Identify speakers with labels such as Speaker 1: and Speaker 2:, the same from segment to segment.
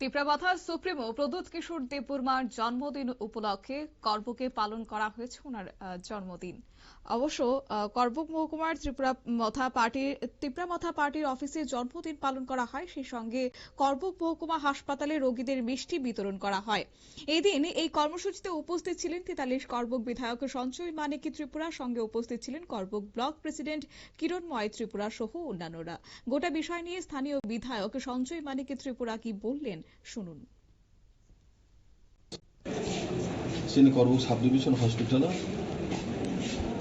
Speaker 1: তিপ্রাবাথার supremo Pradyut কিশোর দেববর্মার জন্মদিন উপলক্ষে করবকে পালন করা হয়েছে ওনার জন্মদিন। অবশ্য করবক মহকুমার ত্রিপুরা মথা পার্টির তিপ্রামথা পার্টির অফিসে জন্মদিন পালন করা হয়। সেই সঙ্গে করবক মহকুমা হাসপাতালে রোগীদের মিষ্টি বিতরণ করা হয়। এদিন এই কর্মসূচিতে উপস্থিত ছিলেন তেতাল্লিশ করবক বিধায়ক সঞ্চয় মানিকি ত্রিপুরা সঙ্গে উপস্থিত ছিলেন করবক ব্লক প্রেসিডেন্ট কিরণময় ত্রিপুরা সহ অন্যান্যরা। গোটা বিষয় নিয়ে স্থানীয় বিধায়ক সঞ্জয় মানিকি ত্রিপুরা কি বললেন? শুনুন
Speaker 2: সিনে করবু সাব ডিভিশন হসপিটাল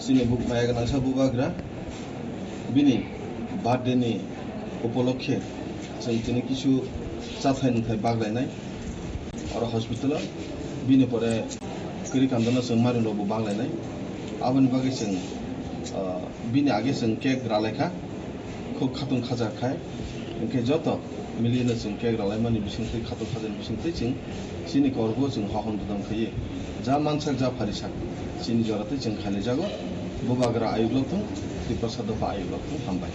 Speaker 2: সিনে বুক মায়াগনা সাবু বাগ্রা বিনি বার্থডেনি উপলক্ষে जों दिनै किसु जाथायनिफ्राय बाग्लायनाय आरो हस्पिटालाव बिनिफ्राय गोरिखान्दोना जों मारिनलबो बाग्लायनाय आबोनि बागै जों बिनि आगे जों केक रालायखा खोब खाथुम खाजाखाय ओंखाय जत milina ching kek ralai mani bising tei khatul khajan bising tei ching chini korgo ching hahon dudam khaye ja mansak ja pharisak chini jorate ching khale jago bobagra ayuglok tung tiprasad pa ayuglok tung hambai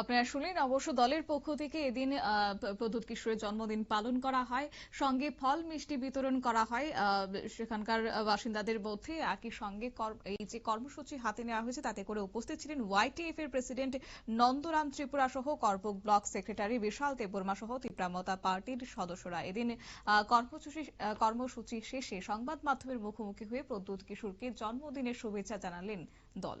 Speaker 1: আপনারা শুনলেন, অবশ্য দলের পক্ষ থেকে এদিন প্রদ্যুৎ কিশোরের জন্মদিন পালন করা হয়। সঙ্গে ফল মিষ্টি বিতরণ করা হয়। সেখানকার বাসিন্দাদের মধ্যে একই সঙ্গে এই যে কর্মসূচি হাতে নেওয়া হয়েছে, তাতে করে উপস্থিত ছিলেন ওয়াইটিএফ এর প্রেসিডেন্ট নন্দরাম ত্রিপুরা সহ করবক ব্লক সেক্রেটারি বিশাল দেববর্মা সহ তিপ্রামতা পার্টির সদস্যরা। এদিন কর্মসূচি কর্মসূচি শেষে সংবাদ মাধ্যমের মুখোমুখি হয়ে প্রদ্যুৎ কিশোরকে জন্মদিনের শুভেচ্ছা জানালেন দল।